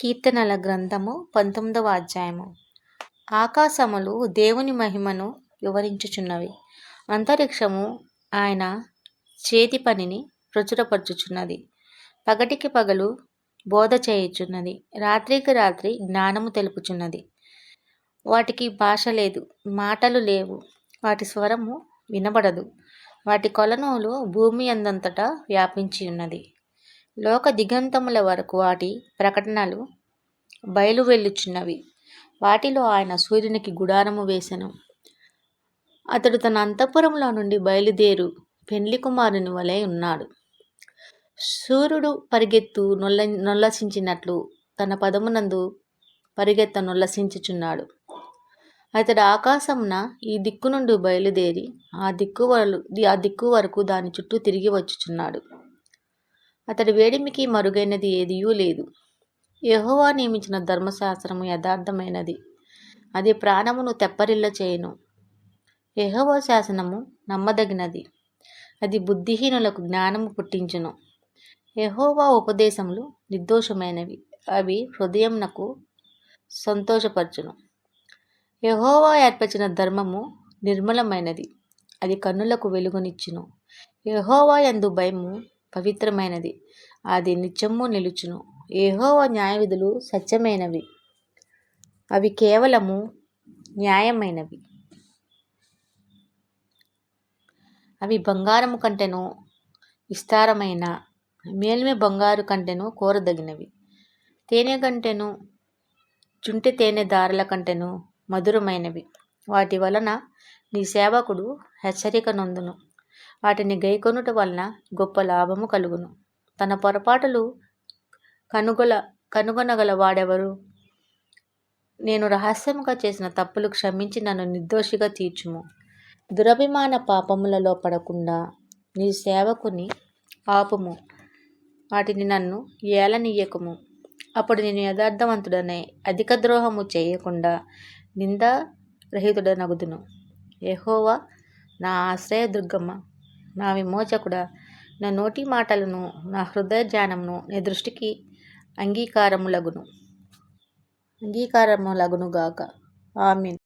కీర్తనల గ్రంథము పంతొమ్మిదవ అధ్యాయము. ఆకాశములు దేవుని మహిమను వివరించుచున్నవి. అంతరిక్షము ఆయన చేతి పనిని ప్రచురపరచుచున్నది. పగటికి పగలు బోధ చేయుచున్నది. రాత్రికి రాత్రి జ్ఞానము తెలుపుచున్నది. వాటికి భాష లేదు మాటలు లేవు. వాటి స్వరము వినబడదు. వాటి కొలనులు భూమి అందంతటా వ్యాపించి ఉన్నది లోక దిగంతముల వరకు వాటి ప్రకటనలు బయలు వెళ్ళుచున్నవి వాటిలో ఆయన సూర్యునికి గుడారము వేసెను. అతడు తన అంతఃపురంలో నుండి బయలుదేరు పెండ్లి కుమారుని వలె ఉన్నాడు. సూర్యుడు పరిగెత్తు నొల్ల నొల్లసించినట్లు తన పదమునందు పరిగెత్త నొల్లసించుచున్నాడు. అతడు ఆకాశమున ఈ దిక్కు నుండి బయలుదేరి ఆ దిక్కు ఆ దిక్కు వరకు దాని చుట్టూ తిరిగి వచ్చుచున్నాడు. అతడి వేడిమికి మరుగైనది ఏదియూ లేదు. యహోవా నియమించిన ధర్మశాస్త్రము యథార్థమైనది. అది ప్రాణమును తెప్పరిల్ల చేయను. యహోవా శాసనము నమ్మదగినది. అది బుద్ధిహీనులకు జ్ఞానము పుట్టించును. యహోవా ఉపదేశములు నిర్దోషమైనవి. అవి హృదయంనకు సంతోషపరచును. యహోవా ఏర్పరిచిన ధర్మము నిర్మలమైనది. అది కన్నులకు వెలుగునిచ్చును. యహోవా ఎందు భయము పవిత్రమైనది. అది నిత్యము నిలుచును. ఏహోవ న్యాయవిధులు సత్యమైనవి. అవి కేవలము న్యాయమైనవి. అవి బంగారము కంటెను విస్తారమైన మేల్మే బంగారు కంటెను కోరదగినవి. తేనె కంటెను జుంటి తేనె దారుల కంటెను మధురమైనవి. వాటి వలన నీ సేవకుడు హెచ్చరిక నొందును. వాటిని గైకొనుట వలన గొప్ప లాభము కలుగును. తన పొరపాటులు కనుగొల కనుగొనగల వాడెవరు? నేను రహస్యముగా చేసిన తప్పులు క్షమించి నన్ను నిర్దోషిగా తీర్చుము. దురభిమాన పాపములలో పడకుండా నీ సేవకుని ఆపుము. వాటిని నన్ను ఏలనీయకము. అప్పుడు నేను యథార్థవంతుడనే అధిక ద్రోహము చేయకుండా నిందారహితుడనగుదును. ఎహోవా నా ఆశ్రయ దుర్గమ్మ నా విమోచకుడా నా నోటి మాటలను నా హృదయ ధ్యానమును నీ దృష్టికి అంగీకారములగును. అంగీకారములగునుగాక. ఆమెన్.